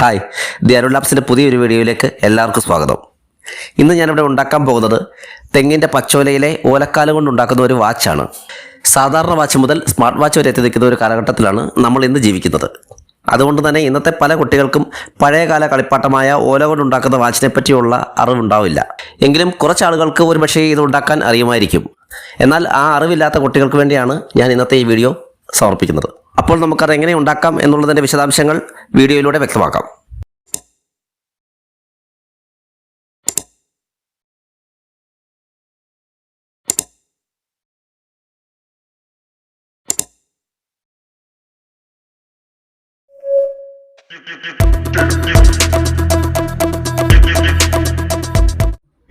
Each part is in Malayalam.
ഹായ് ദി അരുൺ ലാബ്സിന്റെ പുതിയൊരു വീഡിയോയിലേക്ക് എല്ലാവർക്കും സ്വാഗതം. ഇന്ന് ഞാനിവിടെ ഉണ്ടാക്കാൻ പോകുന്നത് തെങ്ങിന്റെ പച്ചോലയിലെ ഓലക്കാലം കൊണ്ട് ഉണ്ടാക്കുന്ന ഒരു വാച്ചാണ് സാധാരണ വാച്ച് മുതൽ സ്മാർട്ട് വാച്ച് വരെ എത്തി നിൽക്കുന്ന ഒരു കാലഘട്ടത്തിലാണ് നമ്മൾ ഇന്ന് ജീവിക്കുന്നത്. അതുകൊണ്ട് തന്നെ ഇന്നത്തെ പല കുട്ടികൾക്കും പഴയകാല കളിപ്പാട്ടമായ ഓല കൊണ്ട് ഉണ്ടാക്കുന്ന വാച്ചിനെ പറ്റിയുള്ള അറിവുണ്ടാവില്ല. എങ്കിലും കുറച്ച് ആളുകൾക്ക് ഒരുപക്ഷേ ഇത് ഉണ്ടാക്കാൻ അറിയുമായിരിക്കും. എന്നാൽ ആ അറിവില്ലാത്ത കുട്ടികൾക്ക് വേണ്ടിയാണ് ഞാൻ ഇന്നത്തെ ഈ വീഡിയോ സമർപ്പിക്കുന്നത്. അപ്പോൾ നമുക്കത് എങ്ങനെ ഉണ്ടാക്കാം എന്നുള്ളതിന്റെ വിശദാംശങ്ങൾ വീഡിയോയിലൂടെ വ്യക്തമാക്കാം.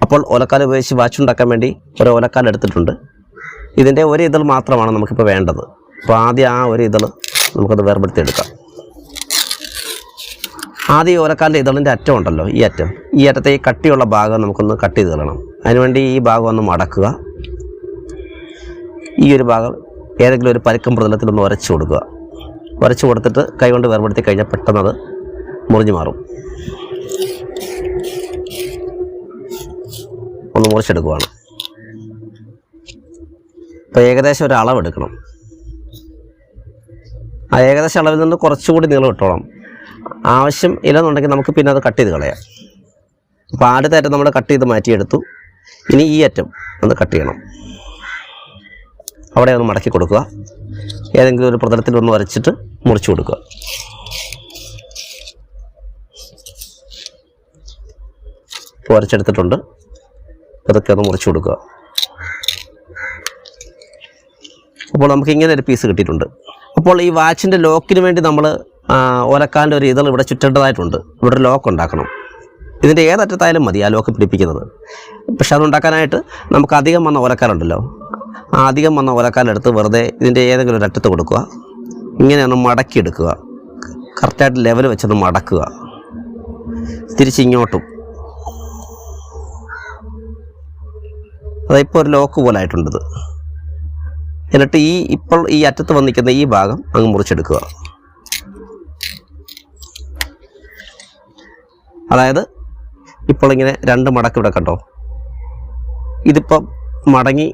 അപ്പോൾ ഓലക്കാൽ ഉപയോഗിച്ച് വാച്ച് ഉണ്ടാക്കാൻ വേണ്ടി ഒരു ഓലക്കാൽ എടുത്തിട്ടുണ്ട്. ഇതിന്റെ ഒരു ഇതൾ മാത്രമാണ് നമുക്കിപ്പോൾ വേണ്ടത്. അപ്പോൾ ആദ്യം ആ ഒരു ഇതൾ നമുക്കത് വേർപെടുത്തി എടുക്കാം ആദ്യം ഓലക്കാലിന്റെ ഇതളിന്റെ അറ്റം ഉണ്ടല്ലോ ഈ അറ്റം. ഈ അറ്റത്തെ ഈ കട്ടിയുള്ള ഭാഗം നമുക്കൊന്ന് കട്ട് ചെയ്ത് കളയണം അതിനുവേണ്ടി ഈ ഭാഗം ഒന്ന് മടക്കുക. ഈ ഒരു ഭാഗം ഏതെങ്കിലും ഒരു പരുക്കം പ്രതലത്തിലൊന്ന് ഉരച്ച് കൊടുക്കുക. ഉരച്ചു കൊടുത്തിട്ട് കൈകൊണ്ട് വേർപെടുത്തി കഴിഞ്ഞാൽ പെട്ടെന്ന് അത് മുറിഞ്ഞു മാറും. ഒന്ന് മുറിച്ചെടുക്കുവാണ്. അപ്പോൾ ഏകദേശം ഒരു അളവെടുക്കണം. ഏകദേശം അളവിൽ നിന്ന് കുറച്ചുകൂടി നീളം ഇട്ടോളാം. ആവശ്യം ഇല്ലെന്നുണ്ടെങ്കിൽ നമുക്ക് പിന്നെ അത് കട്ട് ചെയ്ത് കളയാം. അപ്പോൾ ആദ്യത്തെ അറ്റം നമ്മൾ കട്ട് ചെയ്ത് മാറ്റിയെടുത്തു. ഇനി ഈ അറ്റം ഒന്ന് കട്ട് ചെയ്യണം. അവിടെ ഒന്ന് മടക്കി കൊടുക്കുക. ഏതെങ്കിലും ഒരു പ്രതലത്തിൽ ഒന്ന് വരച്ചിട്ട് മുറിച്ചു കൊടുക്കുക. വരച്ചെടുത്തിട്ടുണ്ട്. അതൊക്കെ ഒന്ന് മുറിച്ചു കൊടുക്കുക. അപ്പോൾ നമുക്ക് ഇങ്ങനെ ഒരു പീസ് കിട്ടിയിട്ടുണ്ട്. അപ്പോൾ ഈ വാച്ചിന്റെ ലോക്കിന് വേണ്ടി നമ്മൾ ഓലക്കാലിന്റെ ഒരു ഇതൾ ഇവിടെ ചുറ്റേണ്ടതായിട്ടുണ്ട്. ഇവിടെ ഒരു ലോക്ക് ഉണ്ടാക്കണം ഇതിന്റെ ഏതറ്റത്തായാലും മതി ആ ലോക്ക് പിടിപ്പിക്കുന്നത്. പക്ഷെ അതുണ്ടാക്കാനായിട്ട് നമുക്ക് അധികം വന്ന ഓലക്കാലുണ്ടല്ലോ ആ അധികം വന്ന ഓലക്കാലെടുത്ത് വെറുതെ ഇതിന്റെ ഏതെങ്കിലും ഒരു അറ്റത്ത് കൊടുക്കുക. ഇങ്ങനെ ഒന്ന് മടക്കിയെടുക്കുക. കറക്റ്റായിട്ട് ലെവൽ വെച്ചൊന്ന് മടക്കുക. തിരിച്ചിങ്ങോട്ടും അതിപ്പോൾ ഒരു ലോക്ക് പോലെ ആയിട്ടുണ്ടത് എന്നിട്ട് ഈ ഇപ്പോൾ ഈ അറ്റത്ത് വന്നിരിക്കുന്ന ഈ ഭാഗം അങ്ങ് മുറിച്ചെടുക്കുക. അതായത് ഇപ്പോൾ ഇങ്ങനെ രണ്ട് മടക്ക് ഇവിടെ കണ്ടോ? ഇതിപ്പം മടങ്ങി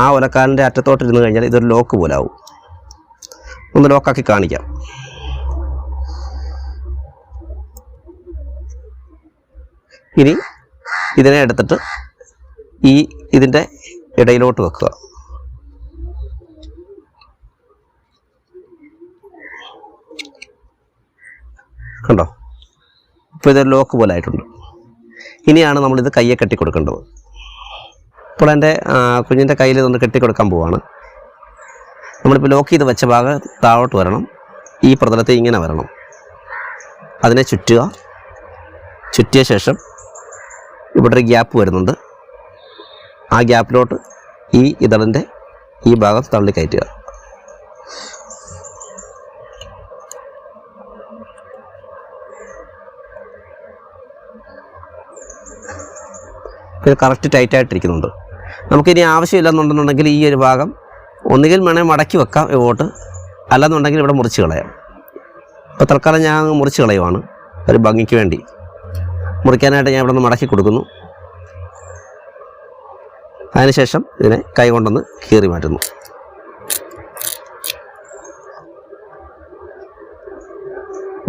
ആ ഒലക്കാലിന്റെ അറ്റത്തോട്ട് ഇരുന്ന് കഴിഞ്ഞാൽ ഇതൊരു ലോക്ക് പോലെ ആവും. ഒന്ന് ലോക്കാക്കി കാണിക്കാം. ഇനി ഇതിനെ എടുത്തിട്ട് ഈ ഇതിന്റെ ഇടയിലോട്ട് വെക്കുക. കണ്ടോ? ഇപ്പോൾ ഇതൊരു ലോക്ക് പോലെ ആയിട്ടുണ്ട്. ഇനിയാണ് നമ്മളിത് കയ്യെ കെട്ടി കൊടുക്കേണ്ടത് ഇപ്പോൾ എന്റെ കുഞ്ഞിന്റെ കയ്യിൽ ഇതൊന്ന് കെട്ടി കൊടുക്കാൻ പോവാണ്. നമ്മളിപ്പോൾ ലോക്ക് ചെയ്ത് വെച്ച ഭാഗം താഴോട്ട് വരണം. ഈ പ്രതലത്തെ ഇങ്ങനെ വരണം. അതിനെ ചുറ്റുക. ചുറ്റിയ ശേഷം ഇവിടെ ഒരു ഗ്യാപ്പ് വരുന്നുണ്ട്. ആ ഗ്യാപ്പിലോട്ട് ഈ ഇതളിന്റെ ഈ ഭാഗം തള്ളി കയറ്റുക. ഇത് കറക്റ്റ് ടൈറ്റ് ആയിട്ടിരിക്കുന്നുണ്ട്. നമുക്കിനി ആവശ്യമില്ലെന്നുണ്ടെന്നുണ്ടെങ്കിൽ ഈ ഒരു ഭാഗം ഒന്നുകിൽ വേണേൽ മടക്കി വെക്കാം ഇങ്ങോട്ട് അല്ലെന്നുണ്ടെങ്കിൽ ഇവിടെ മുറിച്ച് കളയാം. ഇപ്പോൾ തൽക്കാലം ഞാൻ മുറിച്ച് കളയുവാണ് ഒരു ഭംഗിക്ക് വേണ്ടി. മുറിക്കാനായിട്ട് ഞാൻ ഇവിടെ നിന്ന് മടക്കി കൊടുക്കുന്നു. അതിനുശേഷം ഇതിനെ കൈ കൊണ്ടൊന്ന് കീറി മാറ്റുന്നു.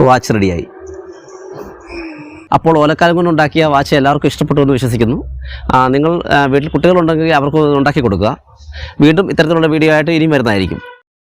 വാച്ച് റെഡിയായി അപ്പോൾ ഓലക്കാലം കൊണ്ട് ഉണ്ടാക്കിയ വാച്ച് എല്ലാവർക്കും ഇഷ്ടപ്പെട്ടു എന്ന് വിശ്വസിക്കുന്നു. നിങ്ങൾ വീട്ടിൽ കുട്ടികളുണ്ടെങ്കിൽ അവർക്ക് ഉണ്ടാക്കി കൊടുക്കുക. വീണ്ടും ഇത്തരത്തിലുള്ള വീഡിയോ ആയിട്ട് ഇനിയും വരുന്നതായിരിക്കും.